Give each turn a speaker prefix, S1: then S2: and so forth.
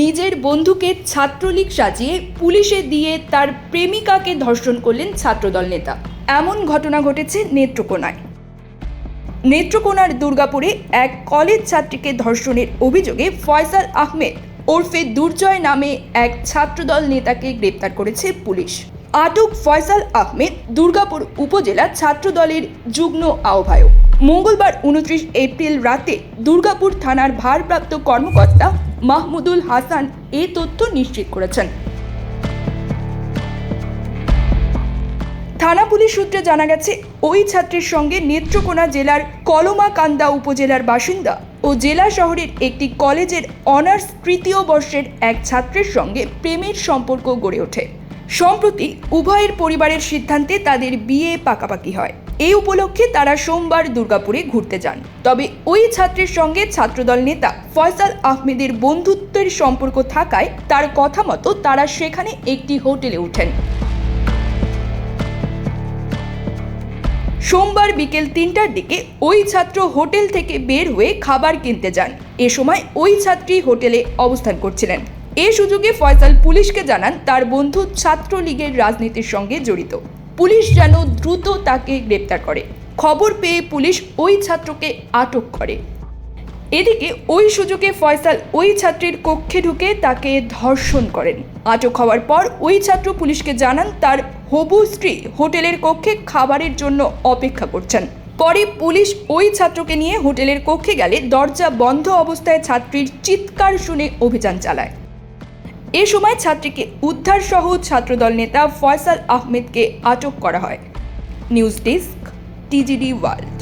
S1: নিজের বন্ধুকে ছাত্রলীগ সাজিয়ে পুলিশে দিয়ে তার প্রেমিকাকে ধর্ষণ করলেন ছাত্রদল নেতা। এমন ঘটনা ঘটেছে নেত্রকোনায়। নেত্রকোনার দুর্গাপুরে এক কলেজ ছাত্রীকে ধর্ষণের অভিযোগে ফয়সাল আহমেদ ওরফে দুর্জয় নামে এক ছাত্রদল নেতাকে গ্রেপ্তার করেছে পুলিশ। আটক ফয়সাল আহমেদ দুর্গাপুর উপজেলা ছাত্রদলের যুগ্ম আহ্বায়ক। মঙ্গলবার উনত্রিশ এপ্রিল রাতে দুর্গাপুর থানার ভারপ্রাপ্ত কর্মকর্তা মাহমুদুল হাসান এ তথ্য নিশ্চিত করেছেন। থানা পুলিশ সূত্রে জানা গেছে, ওই ছাত্রীর সঙ্গে নেত্রকোনা জেলার কলমাকান্দা উপজেলার বাসিন্দা ও জেলা শহরের একটি কলেজের অনার্স তৃতীয় বর্ষের এক ছাত্রের সঙ্গে প্রেমের সম্পর্ক গড়ে ওঠে। সম্প্রতি উভয়ের পরিবারের সিদ্ধান্তে তাদের বিয়ে পাকাপাকি হয়। এই উপলক্ষে তারা সোমবার দুর্গাপুরে ঘুরতে যান। তবে ওই ছাত্রের সঙ্গে ছাত্রদল নেতা ফয়সাল আহমেদের বন্ধুত্বের সম্পর্ক থাকায় তার কথা মতো তারা সেখানে একটি হোটেলে ওঠেন। সোমবার বিকেল তিনটার দিকে ওই ছাত্র হোটেল থেকে বের হয়ে খাবার কিনতে যান। এ সময় ওই ছাত্রী হোটেলে অবস্থান করছিলেন। এ সুযোগে ফয়সাল পুলিশকে জানান, তার বন্ধু ছাত্রলীগের রাজনীতির সঙ্গে জড়িত। পুলিশ যেন দ্রুত তাকে গ্রেপ্তার করে। খবর পেয়ে পুলিশ ওই ছাত্রকে আটক করে। এদিকে ওই সুযোগে ফয়সাল ওই ছাত্রীর কক্ষে ঢুকে তাকে ধর্ষণ করেন। আটক হওয়ার পর ওই ছাত্র পুলিশকে জানান, তার হবু স্ত্রী হোটেলের কক্ষে খাবারের জন্য অপেক্ষা করছেন। পরে পুলিশ ওই ছাত্রকে নিয়ে হোটেলের কক্ষে গেলে দরজা বন্ধ অবস্থায় ছাত্রীর চিৎকার শুনে অভিযান চালায়। এ সময় ছাত্রীকে উদ্ধার সহ ছাত্রদল নেতা ফয়সাল আহমেদকে আটক করা হয়। News desk, TGD world.